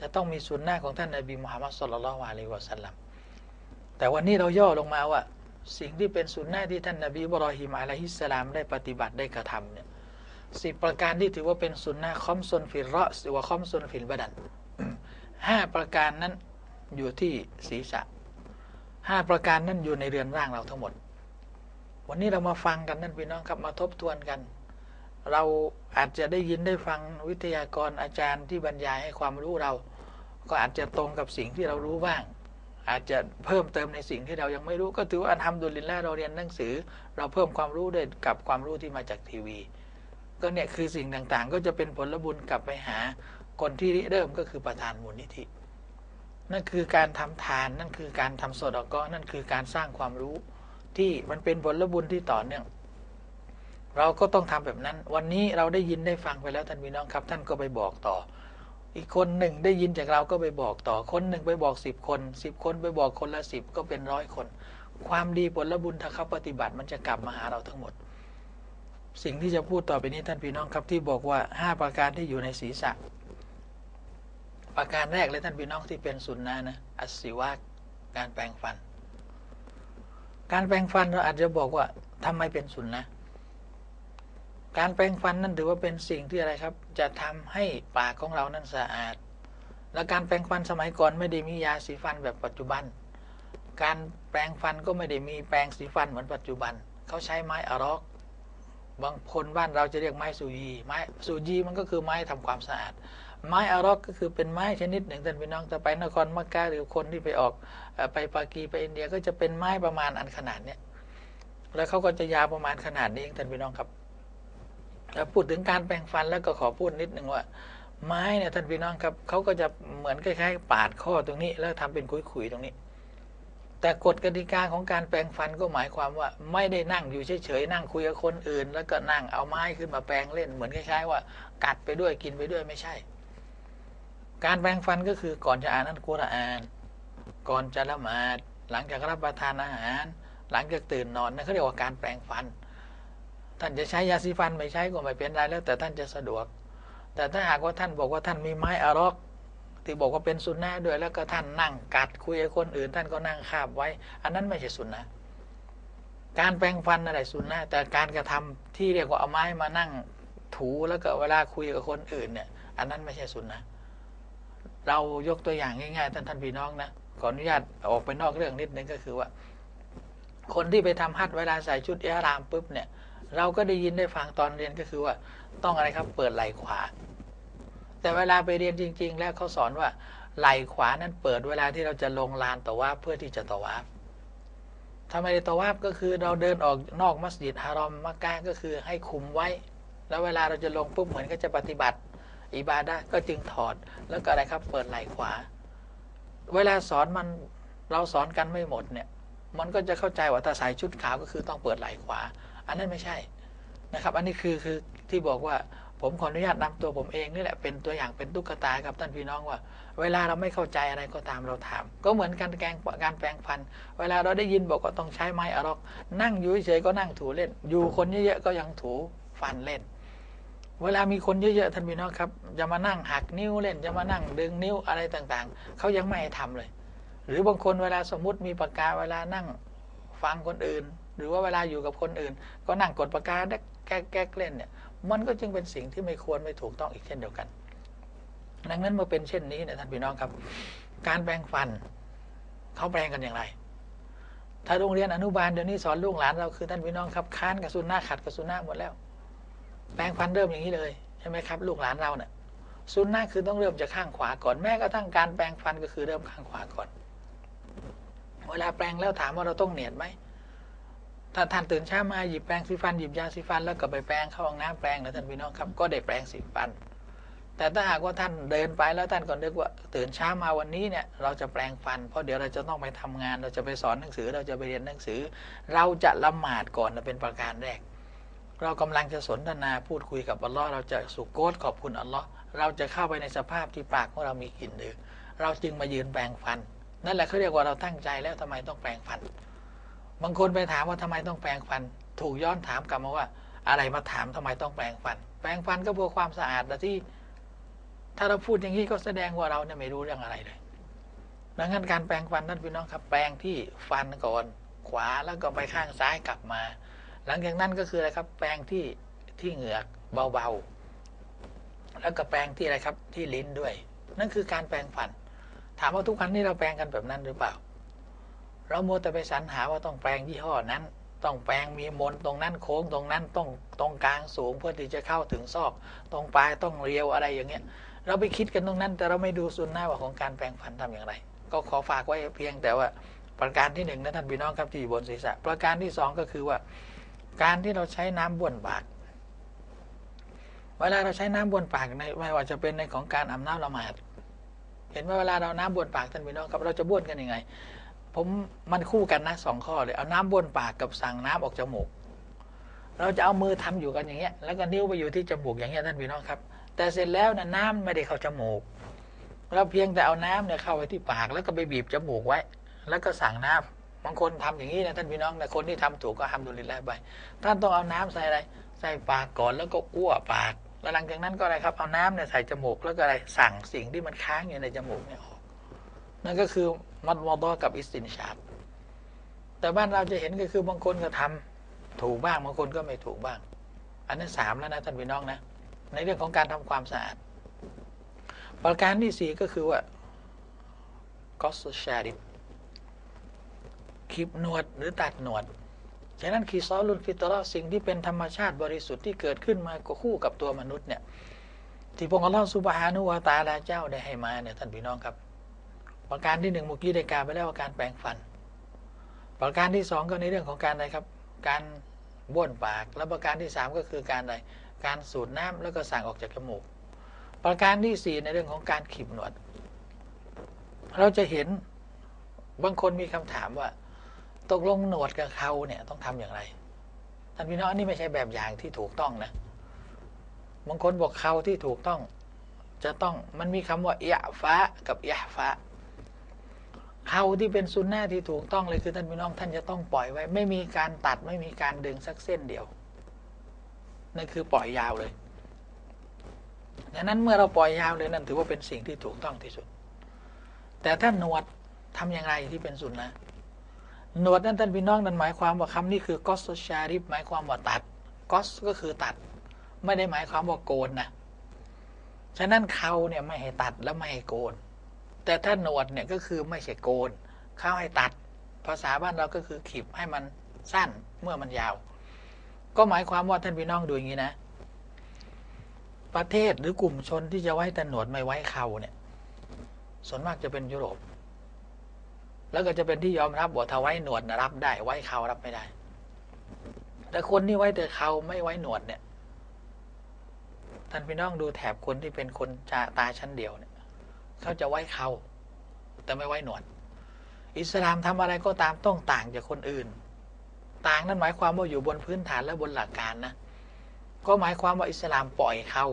จะต้องมีสุนนะของท่านนบีมุฮัมมัดสุลลัลวะลัยวะสัลลัมแต่วันนี้เราย่อลงมาว่า สิ่งที่เป็นสุนนะที่ท่านนบีบรอฮิมอะลัยฮิสสลามได้ปฏิบัติได้กระทำเนี่ยสิประการที่ถือว่าเป็นสุนนะคอมซนฟิลรอสหรือว่าคอมซนฟิลบดันห้าประการนั้นอยู่ที่ศีรษะห้าประการนั้นอยู่ในเรือนร่างเราทั้งหมด วันนี้เรามาฟังกันนั่นพี่น้องครับมาทบทวนกัน เราอาจจะได้ยินได้ฟังวิทยากรอาจารย์ที่บรรยายให้ความรู้เรา ก็อาจจะตรงกับสิ่งที่เรารู้บ้าง อาจจะเพิ่มเติมในสิ่งที่เรายังไม่รู้ ก็ถือว่าทำดุลินแล้วเราเรียนหนังสือ เราเพิ่มความรู้ด้วยกับความรู้ที่มาจากทีวี ก็เนี่ยคือสิ่งต่างๆ ก็จะเป็นผลบุญกลับไปหาคนที่เริ่มก็คือประธานมูลนิธิ นั่นคือการทำทานนั่นคือการทำโซดอกอนั่นคือการสร้างความรู้ที่มันเป็นผลบุญที่ต่อเนื่อง เราก็ต้องทำแบบนั้น วันนี้เราได้ยินได้ฟังไปแล้วท่านพี่น้องครับ ท่านก็ไปบอกต่อ อีกคนหนึ่งได้ยินจากเราก็ไปบอกต่อ คนหนึ่งไปบอกสิบคนสิบคนไปบอกคนละสิบก็เป็นร้อยคน ความดีผลบุญถ้าเขาปฏิบัติมันจะกลับมาหาเราทั้งหมด สิ่งที่จะพูดต่อไปนี้ท่านพี่น้องครับที่บอกว่าห้าประการที่อยู่ในศีรษะ ประการแรกเลยท่านพี่น้องที่เป็นสุนนะนะอัศิวะการแปลงฟัน การแปลงฟันเราอาจจะบอกว่าทำไมเป็นสุนนะ การแปลงฟันนั่นถือว่าเป็นสิ่งที่อะไรครับ จะทำให้ปากของเรานั้นสะอาด และการแปลงฟันสมัยก่อนไม่ได้มียาสีฟันแบบปัจจุบัน การแปลงฟันก็ไม่ได้มีแปรงสีฟันเหมือนปัจจุบัน เขาใช้ไม้อารอก บางคนบ้านเราจะเรียกไม้สูยี ไม้สูยีมันก็คือไม้ทำความสะอาด ไม้อารอกก็คือเป็นไม้ชนิดหนึ่งท่านพี่น้องจะไปนครมักกะหรือคนที่ไปออกไปปากีไปอินเดียก็จะเป็นไม้ประมาณอันขนาดเนี้ยแล้วเขาก็จะยาวประมาณขนาดนี้เองท่านพี่น้องครับ พูดถึงการแปรงฟันแล้วก็ขอพูดนิดหนึ่งว่า ไม้เนี่ยท่านพี่น้องครับเขาก็จะเหมือนคล้ายๆ ปาดข้อตรงนี้ แล้วทำเป็นขุยๆตรงนี้ แต่กฎกติกาของการแปรงฟันก็หมายความว่า ไม่ได้นั่งอยู่เฉยๆนั่งคุยกับคนอื่น แล้วก็นั่งเอาไม้ขึ้นมาแปรงเล่นเหมือนคล้ายๆ ว่า กัดไปด้วยกินไปด้วยไม่ใช่ การแปรงฟันก็คือก่อนจะอ่านอัลกุรอาน ก่อนจะละหมาดหลังจากรับประทานอาหาร หลังจากตื่นนอนนั่นเขาเรียกว่าการแปรงฟัน ท่านจะใช้ยาสีฟันไม่ใช้ก็ไม่เป็นไรแล้ว แต่ท่านจะสะดวก แต่ถ้าหากว่าท่านบอกว่าท่านมีไม้อารอกที่บอกว่าเป็นสุนนะด้วยแล้วก็ท่านนั่งกัดคุยกับคนอื่น ท่านก็นั่งคาบไว้ อันนั้นไม่ใช่สุนนะการแปรงฟันอะไรสุนนะแต่การกระทำที่เรียกว่าเอาไม้มานั่งถูแล้วก็เวลาคุยกับคนอื่นเนี่ย อันนั้นไม่ใช่สุนนะเรายกตัวอย่างง่ายๆท่านท่านพี่น้องนะขออนุญาตออกไปนอกเรื่องนิดนึงก็คือว่า คนที่ไปทำฮัทเวลาใส่ชุดเอรามปุ๊บเนี่ย เราก็ได้ยินได้ฟังตอนเรียนก็คือว่าต้องอะไรครับเปิดไหล่ขวา แต่เวลาไปเรียนจริง ๆ แล้วเขาสอนว่าไหล่ขวานั้นเปิดเวลาที่เราจะลงลานต่อว่าเพื่อที่จะต่อว่าทำไมต่อว่าก็คือเราเดินออกนอกมัสยิดฮารอมมักกะก็คือให้คุมไว้ แล้วเวลาเราจะลงปุ๊บเหมือนก็จะปฏิบัติอิบาดะก็จึงถอดแล้วก็อะไรครับเปิดไหล่ขวา เวลาสอนมันเราสอนกันไม่หมดเนี่ยมันก็จะเข้าใจว่าถ้าใส่ชุดขาวก็คือต้องเปิดไหล่ขวา อันนั้นไม่ใช่นะครับ อันนี้คือคือที่บอกว่าผมขออนุญาตนำตัวผมเองนี่แหละเป็นตัวอย่างเป็นตุ๊กตาครับท่านพี่น้องว่า เวลาเราไม่เข้าใจอะไรก็ตามเราถาม ก็เหมือนการแกงการแปลงฟัน เวลาเราได้ยินบอกว่าต้องใช้ไม้อารอก นั่งอยู่เฉยก็นั่งถูเล่น อยู่คนเยอะๆก็ยังถูฟันเล่น เวลามีคนเยอะๆท่านพี่น้องครับจะมานั่งหักนิ้วเล่นจะมานั่งดึงนิ้วอะไรต่างๆเขายังไม่ให้ทำเลย หรือบางคนเวลาสมมุติมีปากกาเวลานั่งฟังคนอื่น หรือว่าเวลาอยู่กับคนอื่น ก็นั่งกดปากกาแก๊กแก๊กเล่นเนี่ยมันก็จึงเป็นสิ่งที่ไม่ควรไม่ถูกต้องอีกเช่นเดียวกัน ดังนั้นเมื่อเป็นเช่นนี้เนี่ยท่านพี่น้องครับ การแปลงฟันเขาแปลงกันอย่างไร ถ้าโรงเรียนอนุบาลเดี๋ยวนี้สอนลูกหลานเราคือท่านพี่น้องครับค้านกับสุนนะขัดกับสุนนะหมดแล้วแปลงฟันเริ่มอย่างนี้เลยใช่ไหมครับ ลูกหลานเราเนี่ยซุนนะคือต้องเริ่มจากข้างขวาก่อนแม้กระทั่งการแปลงฟันก็คือเริ่มข้างขวาก่อน เวลาแปลงแล้วถามว่าเราต้องเหนียดไหม ถ้าท่านตื่นเช้ามาหยิบแปรงสีฟันหยิบยาสีฟัน แล้วก็ไปแปรงเข้าห้องน้ำแปรงนะท่านพี่น้องครับก็ได้แปรงสีฟัน แต่ถ้าหากว่าท่านเดินไปแล้วท่านก็นึกว่าตื่นเช้ามาวันนี้เนี่ยเราจะแปลงฟัน เพราะเดี๋ยวเราจะต้องไปทำงาน เราจะไปสอนหนังสือเราจะไปเรียนหนังสือ เราจะละหมาดก่อนเป็นประการแรก เรากำลังจะสนทนาพูดคุยกับอัลลอฮ์เราจะสุโกตขอบคุณอัลลอฮ์เราจะเข้าไปในสภาพที่ปากของเรามีกลิ่นดือเราจึงมายืนแปลงฟัน นั่นแหละเขาเรียกว่าเราตั้งใจแล้วทำไมต้องแปลงฟัน บางคนไปถามว่าทำไมต้องแปลงฟัน ถูกย้อนถามกลับมาว่า อะไรมาถามทำไมต้องแปลงฟัน แปลงฟันก็เพื่อความสะอาดแต่ที่ ถ้าเราพูดอย่างนี้ก็แสดงว่าเราเนี่ยไม่รู้เรื่องอะไรเลยดังนั้นการแปรงฟันท่นพี่น้องครับ แปรงที่ฟันก่อนขวาแล้วก็ไปข้างซ้ายกลับมา หลังจากนั้นก็คืออะไรครับ แปรงที่ที่เหงือกเบาๆ แล้วก็แปรงที่อะไรครับ ที่ลิ้นด้วย นั่นคือการแปรงฟัน ถามว่าทุกครั้งนี้เราแปรงกันแบบนั้นหรือเปล่า เราโมวแต่ไปสรรหาว่าต้องแปรงยี่ห้อนั้น ต้องแปรงมีมนตรงนั้นโค้งตรงนั้นต้องตรงกลางสูงเพื่อที่จะเข้าถึงซอก ตรงปลายต้องเรียวอะไรอย่างเงี้ย เราไปคิดกันตรงนั้น แต่เราไม่ดูสุนหนะว่าของการแปรงฟันทำอย่างไร ก็ขอฝากไว้เพียงแต่ว่าประการที่หนึ่งนะท่านพี่น้องครับที่อยู่บนศีรษะ ประการที่สองก็คือว่า การที่เราใช้น้ำบ้วนปากเวลาเราใช้น้ำบ้วนปากในไม่ว่าจะเป็นในของการอาบน้ำละหมาดเห็นว่าเวลาเราน้ำบ้วนปากท่านพี่น้องครับเราจะบ้วนกันยังไง ผมมันคู่กันนะสองข้อเลย เอาน้ำบ้วนปากกับสั่งน้ำออกจมูก เราจะเอามือทำอยู่กันอย่างเงี้ย แล้วก็นิ้วไปอยู่ที่จมูกอย่างเงี้ยท่านพี่น้องครับ แต่เสร็จแล้วนะน้ำไม่ได้เข้าจมูก เราเพียงแต่เอาน้ำเนี่ยเข้าไปที่ปาก แล้วก็ไปบีบจมูกไว้ แล้วก็สั่งน้ำบางคนทำอย่างนี้นะท่านพี่น้องแต่คนที่ทำถูกก็ทำดุลิแล้วไปท่านต้องเอาน้ำใส่อะไร ใส่ปากก่อนแล้วก็อ้วปากแล้วหลังจากนั้นก็อะไรครับเอาน้ำเนี่ยใส่จมูกแล้วก็อะไรสั่งสิ่งที่มันค้างอยู่ในจมูกเนี่ยออก นั่นก็คือมัดมอดอกับอิสตินชาบแต่บ้านเราจะเห็นก็คือบางคนก็ทำถูกบ้างบางคนก็ไม่ถูกบ้าง อันนั้นสามแล้วนะท่านพี่น้องนะ ในเรื่องของการทำความสะอาด ประการที่สี่ก็คือว่ากอสชาริบคลิปหนวดหรือตัดหนวดฉะนั้นคีซอลุนฟิตรอสิ่งที่เป็นธรรมชาติบริสุทธิ์ที่เกิดขึ้นมาก็คู่กับตัวมนุษย์เนี่ยที่พระองค์อัลลอฮฺสุบฮานุวาตาลาเจ้าได้ให้มาเนี่ยท่านพี่น้องครับ ประการที่หนึ่งเมื่อกี้ได้กล่าวไปแล้วว่าการแปรงฟัน ประการที่สองก็ในเรื่องของการอะไรครับ การบ้วนปาก และประการที่สามก็คือการอะไรการสูดน้ำแล้วก็สั่งออกจากจมูก ประการที่สี่ในเรื่องของการขีบหนวด เราจะเห็นบางคนมีคำถามว่า ตกลงหนวดกับเขาเนี่ยต้องทำอย่างไรท่านพี่น้องนนี้ไม่ใช่แบบอย่างที่ถูกต้องนะบางคนบอกเขาที่ถูกต้องจะต้องมันมีคำว่าอยะฟ้ากับยะฟ้า เขาที่เป็นซุนนะที่ถูกต้องเลยคือท่านพี่น้องท่านจะต้องปล่อยไว้ ไม่มีการตัดไม่มีการดึงสักเส้นเดียวนั่นคือปล่อยยาวเลยดังนั้นเมื่อเราปล่อยยาวเลยนั่นถือว่าเป็นสิ่งที่ถูกต้องที่สุด แต่ถ้าหนวดทำอย่างไรที่เป็นสุนนะหนวดนั้นท่านพี่น้องนั้นหมายความว่าคำนี้คือกอสชาริฟหมายความว่าตัดกอสก็คือตัด ไม่ได้หมายความว่าโกนนะฉะนั้นเขาเนี่ยไม่ให้ตัดและไม่ให้โกน แต่ถ้าหนวดเนี่ยก็คือไม่ใช่โกนเขาให้ตัด ภาษาบ้านเราก็คือขีบให้มันสั้นเมื่อมันยาว ก็หมายความว่าท่านพี่น้องดูอย่างนี้นะ ประเทศหรือกลุ่มชนที่จะไว้แต่หนวดไม่ไว้เขาเนี่ยส่วนมากจะเป็นยุโรป แล้วก็จะเป็นที่ยอมรับว่าถ้าไว้หนวดนะรับได้ไว้เขารับไม่ได้ แต่คนที่ไว้แต่เขาไม่ไว้หนวดเนี่ยท่านพี่น้องดูแถบคนที่เป็นคนตาชั้นเดียวเนี่ย เขาจะไว้เขาแต่ไม่ไว้หนวด อิสลามทำอะไรก็ตามต้องต่างจากคนอื่น ต่างนั้นหมายความว่าอยู่บนพื้นฐานและบนหลักการนะ ก็หมายความว่าอิสลามปล่อยเขา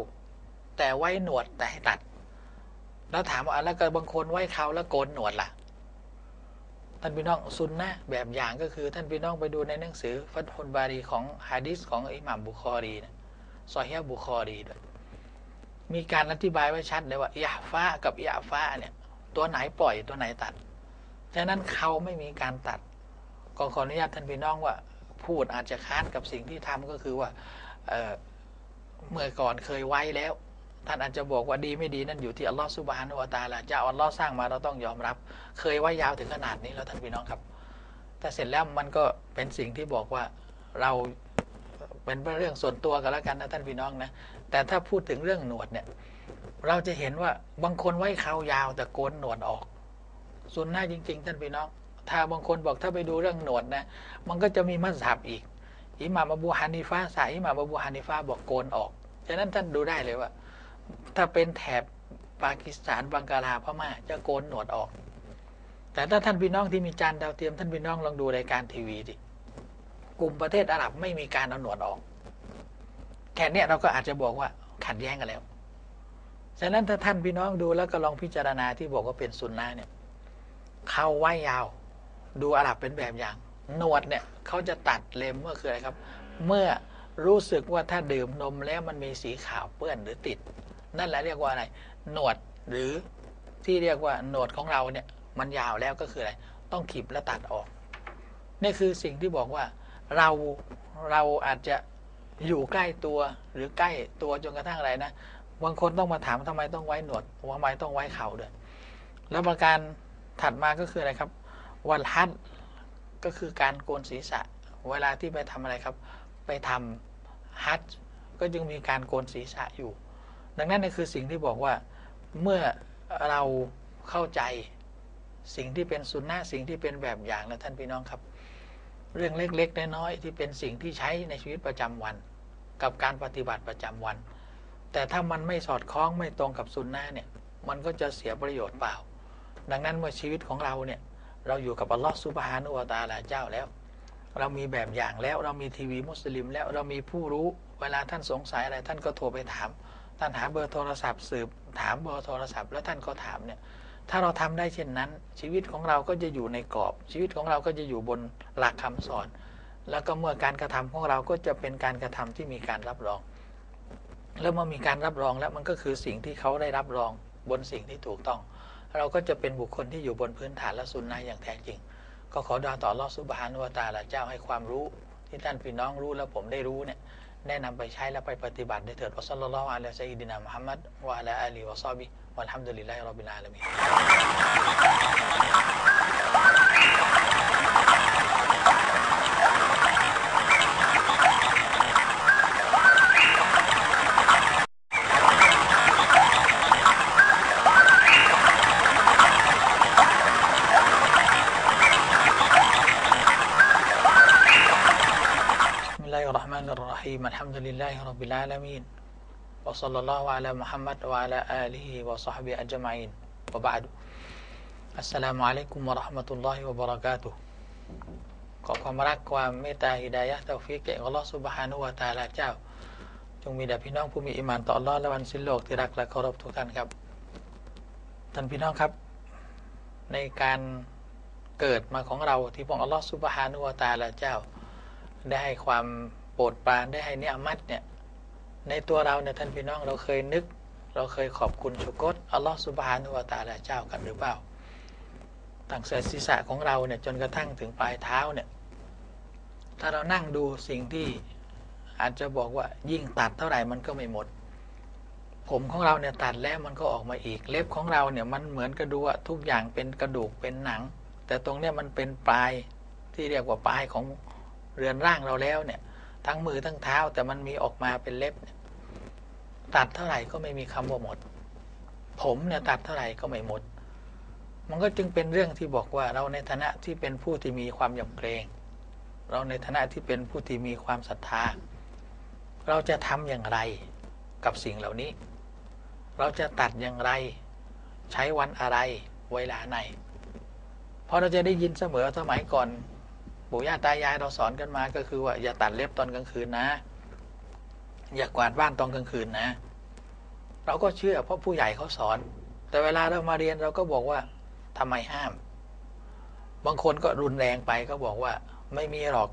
แต่ไว้หนวดแต่ให้ตัด แล้วถามว่าแล้วก็บางคนไว้เขาแล้วโกนหนวดล่ะท่านพี่น้องซุนนะแบบอย่างก็คือท่านพี่น้องไปดูในหนังสือฟัตฮุนบารีของฮะดิษของอิหม่ามบุคอรีนะซอฮีบุคอรีด้วย มีการอธิบายไว้ชัดเลยว่ายาฟ้ากับยาฟ้าเนี่ย ตัวไหนปล่อยตัวไหนตัด ฉะนั้นเขาไม่มีการตัดก็ขออนุญาตท่านพี่น้องว่า พูดอาจจะค้านกับสิ่งที่ทำก็คือว่าเเมื่อก่อนเคยไว้แล้ว ท่านอาจจะบอกว่าดีไม่ดีนั่นอยู่ที่อัลลอฮฺสุบฮานุวาตาละเจ้าอัลลอฮ์สร้างมาเราต้องยอมรับ เคยไว้ยาวถึงขนาดนี้แล้วท่านพี่น้องครับ แต่เสร็จแล้วมันก็เป็นสิ่งที่บอกว่าเรา เป็นเรื่องส่วนตัวกันแล้วกันนะท่านพี่น้องนะแต่ถ้าพูดถึงเรื่องหนวดเนี่ย เราจะเห็นว่าบางคนไว้เขายาวแต่โกนหนวดออกส่วนหน้าจริง ๆ ท่านพี่น้อง ถ้าบางคนบอกถ้าไปดูเรื่องหนวดนะมันก็จะมีมัสยิบอีกอิหม่ามอบูฮานิฟาสายอิหม่ามอบูฮานิฟาบอกโกนออกฉะนั้นท่านดูได้เลยว่า ถ้าเป็นแถบปากีสถานบังกลาพม่าจะโกนหนวดออก แต่ถ้าท่านพี่น้องที่มีจานดาวเทียมท่านพี่น้องลองดูรายการทีวีดิ กลุ่มประเทศอาหรับไม่มีการเอาหนวดออก แค่นี้เราก็อาจจะบอกว่าขัดแย้งกันแล้ว ฉะนั้นถ้าท่านพี่น้องดูแล้วก็ลองพิจารณาที่บอกว่าเป็นสุนนะเนี่ยเขาไว้ยาว ดูอาหรับเป็นแบบอย่าง หนวดเนี่ยเขาจะตัดเล็มเมื่อคืออะไรครับ เมื่อรู้สึกว่าถ้าดื่มนมแล้วมันมีสีขาวเปื้อนหรือติด นั่นแหละเรียกว่าอะไร หนวดหรือที่เรียกว่าหนวดของเราเนี่ยมันยาวแล้วก็คืออะไร ต้องขีบและตัดออก นี่คือสิ่งที่บอกว่า เราเราอาจจะอยู่ใกล้ตัวหรือใกล้ตัวจนกระทั่งอะไรนะบางคนต้องมาถามทำไมต้องไว้หนวดทำไมต้องไว้เข่าด้วยแล้วประการถัดมาก็คืออะไรครับ วันฮัดก็คือการโกนศีรษะ เวลาที่ไปทำอะไรครับ ไปทำฮัดก็จึงมีการโกนศีรษะอยู่ ดังนั้นนี่คือสิ่งที่บอกว่าเมื่อเราเข้าใจสิ่งที่เป็นสุนนะสิ่งที่เป็นแบบอย่างนะท่านพี่น้องครับ เรื่องเล็กๆน้อยๆที่เป็นสิ่งที่ใช้ในชีวิตประจำวัน กับการปฏิบัติประจำวัน แต่ถ้ามันไม่สอดคล้องไม่ตรงกับสุนนะเนี่ยมันก็จะเสียประโยชน์เปล่า ดังนั้นเมื่อชีวิตของเราเนี่ยเราอยู่กับอัลลอฮฺสุบฮานุวาตาลาเจ้าแล้ว เรามีแบบอย่างแล้วเรามีทีวีมุสลิม แล้วเรามีผู้รู้เวลาท่านสงสัยอะไรท่านก็โทรไปถาม ท่านหาเบอร์โทรศัพท์สืบถามเบอร์โทรศัพท์แล้วท่านก็ถามเนี่ย ถ้าเราทำได้เช่นนั้น ชีวิตของเราก็จะอยู่ในกรอบ ชีวิตของเราก็จะอยู่บนหลักคำสอน แล้วก็เมื่อการกระทำของเราก็จะเป็นการกระทำที่มีการรับรอง แล้วเมื่อมีการรับรองแล้วมันก็คือสิ่งที่เขาได้รับรองบนสิ่งที่ถูกต้อง เราก็จะเป็นบุคคลที่อยู่บนพื้นฐานและสุนนะอย่างแท้จริง ก็ขอดาต่อรอสุบฮานุวตาละเจ้าให้ความรู้ที่ท่านพี่น้องรู้แล้วผมได้รู้เนี่ย แนะนำไปใช้และไปปฏิบัติได้เถิดอัสลลัลลอฮุอะลัยฮิซัยดินามุฮัมมัดวะอะลาอาลีวะซอบิวัลฮัมดุลิลลาฮิร็อบบิลอาลามี الرحمن الرحيم الحمد لله رب العالمين وصلى الله على محمد وعلى آله وصحبه أجمعين وبعد السلام عليكم ورحمة الله وبركاته ขอความรักความเมตตาฮิดายะห์เตาฟิกแก่อัลลอฮฺซุบฮานุวะตะอาลาเจ้า จงมีแด่พี่น้องผู้มีอิมานต่ออัลลอฮ์และวันสิ้นโลกที่รักและเคารพทุกท่านครับ ท่านพี่น้องครับ ในการเกิดมาของเราที่พระองค์อัลลอฮฺซุบฮานุวะตะอาลาเจ้า ได้ให้ความโป รดปรานได้ให้เนืมัดเนี่ยในตัวเราเนี่ยท่านพี่น้องเราเคยนึก เราเคยขอบคุณชุกรอัลลอฮฺสุบฮานุวาตาลาเจ้ากันหรือเปล่าตั้งแต่ศีรษะของเราเนี่ยจนกระทั่งถึงปลายเท้าเนี่ยถ้าเรานั่งดูสิ่งที่อาจจะบอกว่ายิ่งตัดเท่าไหร่มันก็ไม่หมด ผมของเราเนี่ยตัดแล้วมันก็ออกมาอีก เล็บของเราเนี่ยมันเหมือนกระดูกทุกอย่างเป็นกระดูกเป็นหนัง แต่ตรงเนี้ยมันเป็นปลายที่เรียกว่าปลายของเรือนร่างเราแล้วเนี่ย ทั้งมือทั้งเท้า แต่มันมีออกมาเป็นเล็บตัดเท่าไหร่ก็ไม่มีคำว่าหมด ผมเนี่ยตัดเท่าไหร่ก็ไม่หมด มันก็จึงเป็นเรื่องที่บอกว่าเราในฐานะที่เป็นผู้ที่มีความยำเกรง เราในฐานะที่เป็นผู้ที่มีความศรัทธา เราจะทำอย่างไรกับสิ่งเหล่านี้ เราจะตัดอย่างไรใช้วันอะไรเวลาไหนเพราะเราจะได้ยินเสมอสมัยก่อน ปู่ย่าตายายเราสอนกันมาก็คือว่าอย่าตัดเล็บตอนกลางคืนนะ อย่ากวาดบ้านตอนกลางคืนนะ เราก็เชื่อเพราะผู้ใหญ่เขาสอน แต่เวลาเรามาเรียนเราก็บอกว่าทำไมห้าม บางคนก็รุนแรงไปก็บอกว่าไม่มีหรอก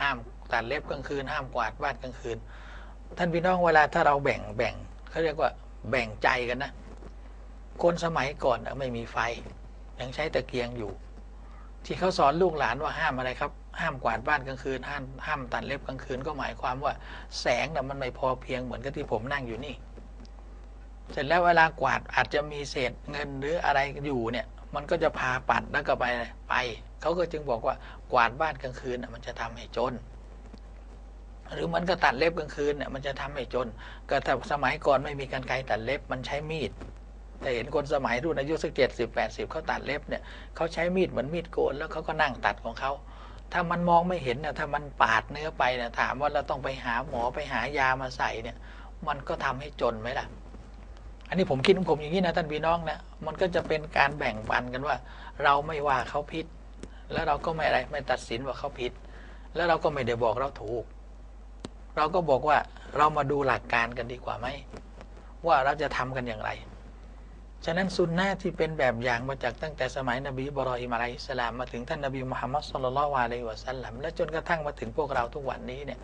ห้ามตัดเล็บกลางคืน ห้ามกวาดบ้านกลางคืน ท่านพี่น้องเวลาถ้าเราแบ่งแบ่งเขาเรียกว่าแบ่งใจกันนะคนสมัยก่อนไม่มีไฟยังใช้ตะเกียงอยู่ ที่เขาสอนลูกหลานว่าห้ามอะไรครับ ห้ามกวาดบ้านกลางคืน ห้ามห้ามตัดเล็บกลางคืนก็หมายความว่า แสงน่ะมันไม่พอเพียงเหมือนกับที่ผมนั่งอยู่นี่ เสร็จแล้วเวลากวาดอาจจะมีเศษเงินหรืออะไรอยู่เนี่ย มันก็จะพาปัดแล้วก็ไปไปเขาก็จึงบอกว่ากวาดบ้านกลางคืนน่ะมันจะทำให้จน หรือมันก็ตัดเล็บกลางคืนเนี่ยมันจะทำให้จน ก็แต่สมัยก่อนไม่มีการไกรตัดเล็บมันใช้มีด แต่เห็นคนสมัยรุ่นอายุสักเจ็ดสิบแปดสิบเขาตัดเล็บเนี่ยเขาใช้มีดเหมือนมีดโกนแล้วเขาก็นั่งตัดของเขาถ้ามันมองไม่เห็นนี่ยถ้ามันปาดเนื้อไปนี่ยถามว่าเราต้องไปหาหมอไปหายามาใส่เนี่ย มันก็ทำให้จนไหมล่ะ อันนี้ผมคิดของผมอย่างนี้นะท่านพี่น้องนะมันก็จะเป็นการแบ่งปันกันว่า เราไม่ว่าเขาผิด แล้วเราก็ไม่อะไรไม่ตัดสินว่าเขาผิด แล้วเราก็ไม่ได้บอกเราถูก เราก็บอกว่าเรามาดูหลักการกันดีกว่าไหมว่าเราจะทำกันอย่างไร ฉะนั้นซุนนะที่เป็นแบบอย่างมาจากตั้งแต่สมัยนบีบรอฮิมอะลัยฮิสลามมาถึงท่านนบีมุฮัมมัดสุลลัลวะลัยวะสัลลัมและจนกระทั่งมาถึงพวกเราทุกวันนี้เนี่ย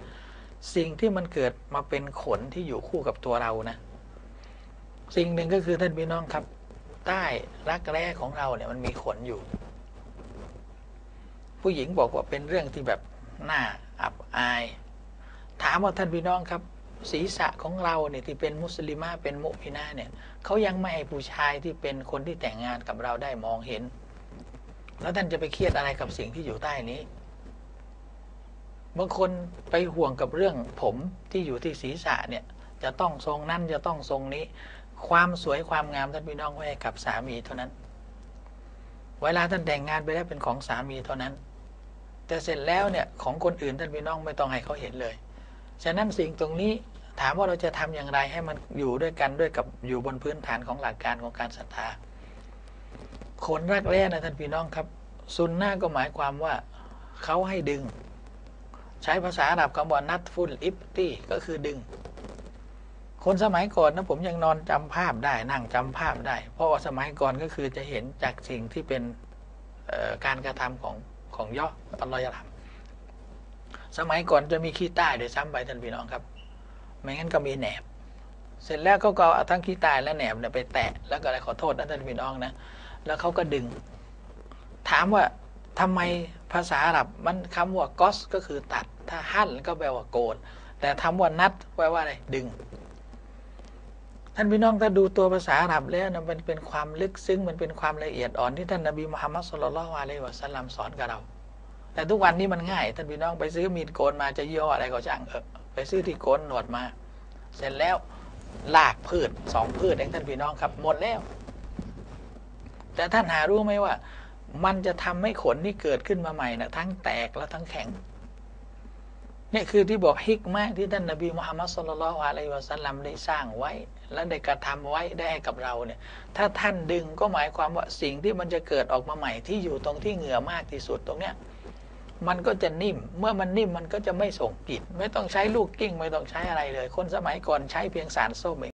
สิ่งที่มันเกิดมาเป็นขนที่อยู่คู่กับตัวเรานะ สิ่งหนึ่งก็คือท่านพี่น้องครับ ใต้รักแร้ของเราเนี่ยมันมีขนอยู่ ผู้หญิงบอกว่าเป็นเรื่องที่แบบหน่าอับอาย ถามว่าท่านพี่น้องครับ ศีรษะของเราเนี่ยที่เป็นมุสลิมาเป็นมุมินาเนี่ยเขายังไม่ให้ผู้ชายที่เป็นคนที่แต่งงานกับเราได้มองเห็น แล้วท่านจะไปเครียดอะไรกับสิ่งที่อยู่ใต้นี้บางคนไปห่วงกับเรื่องผมที่อยู่ที่ศีรษะเนี่ย จะต้องทรงนั้นจะต้องทรงนี้ ความสวยความงามท่านพี่น้องไว้กับสามีเท่านั้น เวลาท่านแต่งงานไปแล้วเป็นของสามีเท่านั้น แต่เสร็จแล้วเนี่ยของคนอื่นท่านพี่น้องไม่ต้องให้เขาเห็นเลย ฉะนั้นสิ่งตรงนี้ ถามว่าเราจะทำอย่างไรให้มันอยู่ด้วยกันด้วยกับอยู่บนพื้นฐานของหลักการของการศรัทธาคนรักแร้นะท่านพี่น้องครับซุนนะก็หมายความว่าเขาให้ดึง ใช้ภาษาอาหรับคำว่านัทฟุลอิฟตี้ก็คือดึง คนสมัยก่อนนะผมยังนอนจำภาพได้นั่งจำภาพได้ เพราะว่าสมัยก่อนก็คือจะเห็นจากสิ่งที่เป็นการกระทำของของย่ออัลลอฮฺสมัยก่อนจะมีขี้ใต้โดยซ้ำไปท่านพี่น้องครับ ไม่งั้นก็มีแหนบ เสร็จแล้วก็เอาทั้งขี้ใต้และแหนบเนี่ยไปแตะแล้วก็อะไรขอโทษนะท่านพี่น้องนะแล้วเขาก็ดึง ถามว่าทำไมภาษาอาหรับมันคำว่ากอสก็คือตัด ถ้าหั่นก็แปลว่าโกนแต่คำว่านัดแปลว่าอะไรดึง ท่านพี่น้องถ้าดูตัวภาษาอาหรับแล้วนะมันเป็นความลึกซึ้งมันเป็นความละเอียดอ่อนที่ท่านนบีมุฮัมมัดสุลลัลอะเลย์วะสัลลัมสอนกับเรา แต่ทุกวันนี้มันง่าย ท่านพี่น้องไปซื้อมีดโกนมาจะย่ออะไรก็ช่างเออ ไปซื้อที่โกนหนวดมา เสร็จแล้วลากพืชสองพืชเองท่านพี่น้องครับ หมดแล้ว แต่ท่านหารู้ไหมว่า มันจะทำให้ขนที่เกิดขึ้นมาใหม่นะทั้งแตกและทั้งแข็งนี่คือที่บอกฮิกมากที่ท่านนบีมุฮัมมัดสุลลัลอะลัยวะสัลลัมได้สร้างไว้ และได้กระทำไว้ได้ให้กับเราเนี่ย ถ้าท่านดึงก็หมายความว่าสิ่งที่มันจะเกิดออกมาใหม่ที่อยู่ตรงที่เหงื่อมากที่สุดตรงเนี้ย มันก็จะนิ่ม เมื่อมันนิ่มมันก็จะไม่ส่งกลิ่นไม่ต้องใช้ลูกกิ้งไม่ต้องใช้อะไรเลย คนสมัยก่อนใช้เพียงสารส้มเอง